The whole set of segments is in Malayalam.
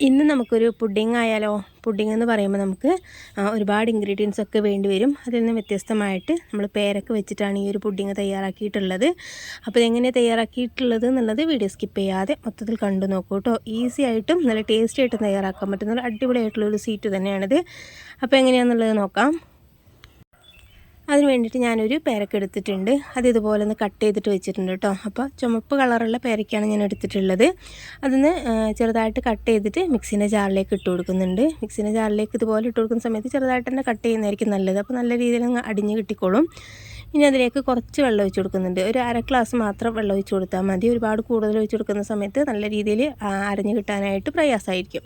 ഇന്ന് നമുക്കൊരു പുഡിംഗ് ആയാലോ? പുഡിംഗ് എന്ന് പറയുമ്പോൾ നമുക്ക് ഒരുപാട് ഇൻഗ്രീഡിയൻസ് ഒക്കെ വേണ്ടി വരും. അതിൽ നിന്ന് വ്യത്യസ്തമായിട്ട് നമ്മൾ പേരൊക്കെ വെച്ചിട്ടാണ് ഈ ഒരു പുഡിംഗ് തയ്യാറാക്കിയിട്ടുള്ളത്. അപ്പോൾ ഇതെങ്ങനെ തയ്യാറാക്കിയിട്ടുള്ളത് എന്നുള്ളത് വീഡിയോ സ്കിപ്പ് ചെയ്യാതെ മൊത്തത്തിൽ കണ്ടു നോക്കൂ കേട്ടോ. ഈസി ആയിട്ടും നല്ല ടേസ്റ്റി ആയിട്ടും തയ്യാറാക്കാൻ പറ്റുന്ന ഒരു അടിപൊളിയായിട്ടുള്ള ഒരു സീറ്റ് തന്നെയാണിത്. അപ്പോൾ എങ്ങനെയാണെന്നുള്ളത് നോക്കാം. അതിന് വേണ്ടിയിട്ട് ഞാനൊരു പേരക്ക എടുത്തിട്ടുണ്ട്. അത് ഇതുപോലെ ഒന്ന് കട്ട് ചെയ്തിട്ട് വെച്ചിട്ടുണ്ട് കേട്ടോ. അപ്പോൾ ചുമപ്പ് കളറുള്ള പേരക്കയാണ് ഞാൻ എടുത്തിട്ടുള്ളത്. അതിന് ചെറുതായിട്ട് കട്ട് ചെയ്തിട്ട് മിക്സിന്റെ ജാറിലേക്ക് ഇട്ട് കൊടുക്കുന്നുണ്ട്. മിക്സിന്റെ ജാറിലേക്ക് ഇതുപോലെ ഇട്ട് കൊടുക്കുന്ന സമയത്ത് ചെറുതായിട്ട് തന്നെ കട്ട് ചെയ്യുന്നതായിരിക്കും നല്ലത്. അപ്പോൾ നല്ല രീതിയിൽ അങ്ങ് അടിഞ്ഞ് കിട്ടിക്കോളും. ഇനി അതിലേക്ക് കുറച്ച് വെള്ളം ഒഴിച്ച് കൊടുക്കുന്നുണ്ട്. ഒരു അര ഗ്ലാസ് മാത്രം വെള്ളം ഒഴിച്ച് കൊടുത്താൽ മതി. ഒരുപാട് കൂടുതൽ ഒഴിച്ച് കൊടുക്കുന്ന സമയത്ത് നല്ല രീതിയിൽ അരഞ്ഞ് കിട്ടാനായിട്ട് പ്രയാസമായിരിക്കും.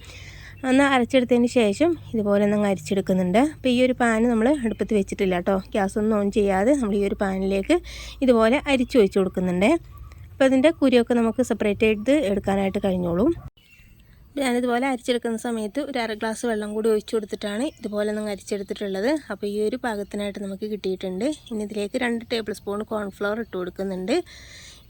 ഒന്ന് അരച്ചെടുത്തതിന് ശേഷം ഇതുപോലെ ഒന്ന് അരിച്ചെടുക്കുന്നുണ്ട്. അപ്പോൾ ഈ ഒരു പാന് നമ്മൾ അടുപ്പത്ത് വെച്ചിട്ടില്ല കേട്ടോ. ഗ്യാസ് ഒന്നും ഓൺ ചെയ്യാതെ നമ്മൾ ഈ ഒരു പാനിലേക്ക് ഇതുപോലെ അരിച്ചു വെച്ച് കൊടുക്കുന്നുണ്ട്. അപ്പോൾ അതിന്റെ കുരിയൊക്കെ നമുക്ക് സെപ്പറേറ്റ് ചെയ്ത് എടുക്കാനായിട്ട് കഴിഞ്ഞോളും. ഞാനിതുപോലെ അരിച്ചെടുക്കുന്ന സമയത്ത് ഒരു അര ഗ്ലാസ് വെള്ളം കൂടി ഒഴിച്ചു കൊടുത്തിട്ടാണ് ഇതുപോലെ നിങ്ങൾ അരിച്ചെടുത്തിട്ടുള്ളത്. അപ്പോൾ ഈ ഒരു പാകത്തിനായിട്ട് നമുക്ക് കിട്ടിയിട്ടുണ്ട്. ഇനി ഇതിലേക്ക് രണ്ട് ടേബിൾ സ്പൂൺ കോൺഫ്ലവർ ഇട്ട് കൊടുക്കുന്നുണ്ട്.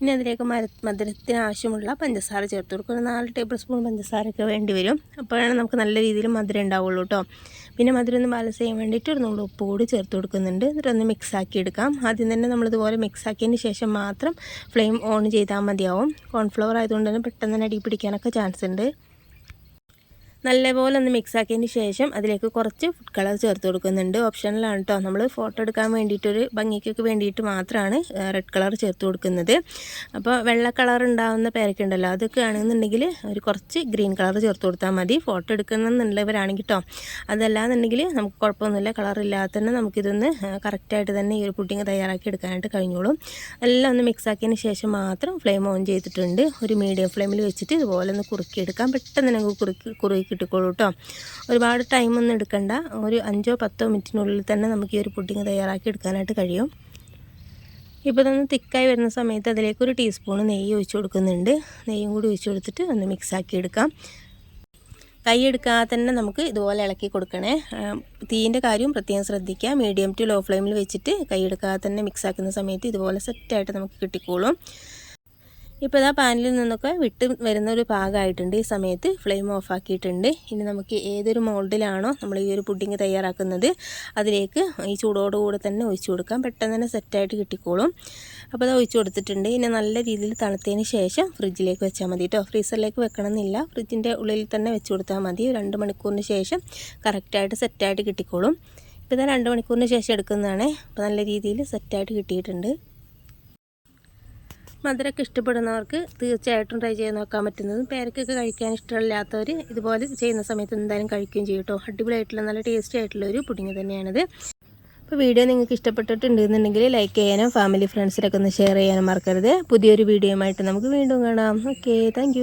ഇനി അതിലേക്ക് മര മധുരത്തിന് ആവശ്യമുള്ള പഞ്ചസാര ചേർത്ത് കൊടുക്കും. ഒരു നാല് ടേബിൾ സ്പൂൺ പഞ്ചസാരയൊക്കെ വേണ്ടി വരും. അപ്പോഴാണ് നമുക്ക് നല്ല രീതിയിൽ മധുരം ഉണ്ടാവുള്ളൂ കേട്ടോ പിന്നെ മധുരം ഒന്ന് ബാലൻസ് ചെയ്യാൻ വേണ്ടിയിട്ട് ഒരു നുള്ളു ഉപ്പ് കൂടി ചേർത്ത് കൊടുക്കുന്നുണ്ട്. എന്നിട്ട് ഒന്ന് മിക്സ് ആക്കി എടുക്കാം. ആദ്യം തന്നെ നമ്മളിതുപോലെ മിക്സ് ആക്കിയതിന് ശേഷം മാത്രം ഫ്ലെയിം ഓൺ ചെയ്താൽ മതിയാവും. കോൺഫ്ലവർ ആയതുകൊണ്ട് തന്നെ പെട്ടെന്ന് തന്നെ അടി പിടിക്കാനൊക്കെ ചാൻസ് ഉണ്ട്. നല്ലപോലെ ഒന്ന് മിക്സ് ആക്കിയതിന് ശേഷം അതിലേക്ക് കുറച്ച് ഫുഡ് കളർ ചേർത്ത് കൊടുക്കുന്നുണ്ട്. ഓപ്ഷനിലാണ് കേട്ടോ നമ്മൾ ഫോട്ടോ എടുക്കാൻ വേണ്ടിയിട്ടൊരു ഭംഗിക്കൊക്കെ വേണ്ടിയിട്ട് മാത്രമാണ് റെഡ് കളർ ചേർത്ത് കൊടുക്കുന്നത്. അപ്പോൾ വെള്ള കളർ ഉണ്ടാകുന്ന പേരൊക്കെ ഉണ്ടല്ലോ അതൊക്കെ ആണെന്നുണ്ടെങ്കിൽ ഒരു കുറച്ച് ഗ്രീൻ കളർ ചേർത്ത് കൊടുത്താൽ മതി. ഫോട്ടോ എടുക്കുന്നുള്ളവരാണെങ്കിൽ കേട്ടോ അതല്ലാന്നുണ്ടെങ്കിൽ നമുക്ക് കുഴപ്പമൊന്നുമില്ല. കളർ ഇല്ലാതെ തന്നെ നമുക്കിതൊന്ന് കറക്റ്റായിട്ട് തന്നെ ഈ ഒരു പുഡിങ് തയ്യാറാക്കി എടുക്കാനായിട്ട് കഴിഞ്ഞോളും. എല്ലാം ഒന്ന് മിക്സ് ആക്കിയതിന് ശേഷം മാത്രം ഫ്ലെയിം ഓൺ ചെയ്തിട്ടുണ്ട്. ഒരു മീഡിയം ഫ്ലെയിമിൽ വെച്ചിട്ട് ഇതുപോലെ ഒന്ന് കുറുക്കിയെടുക്കാം. പെട്ടെന്ന് തന്നെ കുറുക്കി കുറുക്കി കിട്ടിക്കോളൂ കേട്ടോ ഒരുപാട് ടൈമൊന്നും എടുക്കണ്ട. ഒരു അഞ്ചോ പത്തോ മിനിറ്റിനുള്ളിൽ തന്നെ നമുക്ക് ഈ ഒരു പുഡിങ് തയ്യാറാക്കി എടുക്കാനായിട്ട് കഴിയും. ഇപ്പോൾ ഇതൊന്ന് തിക്കായി വരുന്ന സമയത്ത് അതിലേക്ക് ഒരു ടീസ്പൂൺ നെയ്യ് ഒഴിച്ച് കൊടുക്കുന്നുണ്ട്. നെയ്യും കൂടി ഒഴിച്ച് കൊടുത്തിട്ട് ഒന്ന് മിക്സാക്കി എടുക്കാം. കൈ എടുക്കാതെ തന്നെ നമുക്ക് ഇതുപോലെ ഇളക്കി കൊടുക്കണേ. തീന്റെ കാര്യം പ്രത്യേകം ശ്രദ്ധിക്കുക. മീഡിയം ടു ലോ ഫ്ലെയിമിൽ വെച്ചിട്ട് കൈ എടുക്കാതെ തന്നെ മിക്സാക്കുന്ന സമയത്ത് ഇതുപോലെ സെറ്റായിട്ട് നമുക്ക് കിട്ടിക്കോളും. ഇപ്പോൾ ഇതാ പാനിൽ നിന്നൊക്കെ വിട്ട് വരുന്ന ഒരു പാകമായിട്ടുണ്ട് ഈ സമയത്ത് ഫ്ലെയിം ഓഫ് ആക്കിയിട്ടുണ്ട്. ഇനി നമുക്ക് ഏതൊരു മോൾഡിലാണോ നമ്മൾ ഈ ഒരു പുഡിങ് തയ്യാറാക്കുന്നത് അതിലേക്ക് ഈ ചൂടോടുകൂടെ തന്നെ ഒഴിച്ചു കൊടുക്കാം. പെട്ടെന്ന് തന്നെ സെറ്റായിട്ട് കിട്ടിക്കോളും. അപ്പോൾ അത് ഒഴിച്ചു കൊടുത്തിട്ടുണ്ട്. ഇനി നല്ല രീതിയിൽ തണുത്തതിന് ശേഷം ഫ്രിഡ്ജിലേക്ക് വെച്ചാൽ മതി കേട്ടോ ഫ്രീസറിലേക്ക് വെക്കണമെന്നില്ല. ഫ്രിഡ്ജിന്റെ ഉള്ളിൽ തന്നെ വെച്ച് കൊടുത്താൽ മതി. രണ്ട് മണിക്കൂറിന് ശേഷം കറക്റ്റായിട്ട് സെറ്റായിട്ട് കിട്ടിക്കോളും. ഇപ്പോൾ ഇതാ രണ്ട് മണിക്കൂറിന് ശേഷം എടുക്കുന്നതാണ്. അപ്പോൾ നല്ല രീതിയിൽ സെറ്റായിട്ട് കിട്ടിയിട്ടുണ്ട്. മധുരമൊക്കെ ഇഷ്ടപ്പെടുന്നവർക്ക് തീർച്ചയായിട്ടും ട്രൈ ചെയ്ത് നോക്കാൻ പറ്റുന്നതും പേരക്കൊക്കെ കഴിക്കാൻ ഇഷ്ടമില്ലാത്തവർ ഇതുപോലെ ചെയ്യുന്ന സമയത്ത് എന്തായാലും കഴിക്കുകയും ചെയ്യും കേട്ടോ. അടിപൊളിയായിട്ടുള്ള നല്ല ടേസ്റ്റി ആയിട്ടുള്ള ഒരു പുഡിങ് തന്നെയാണിത്. അപ്പോൾ വീഡിയോ നിങ്ങൾക്ക് ഇഷ്ടപ്പെട്ടിട്ടുണ്ടെന്നുണ്ടെങ്കിൽ ലൈക്ക് ചെയ്യാനും ഫാമിലി ഫ്രണ്ട്സിലൊക്കെ ഒന്ന് ഷെയർ ചെയ്യാനും മറക്കരുത്. പുതിയൊരു വീഡിയോയുമായിട്ട് നമുക്ക് വീണ്ടും കാണാം. Okay thank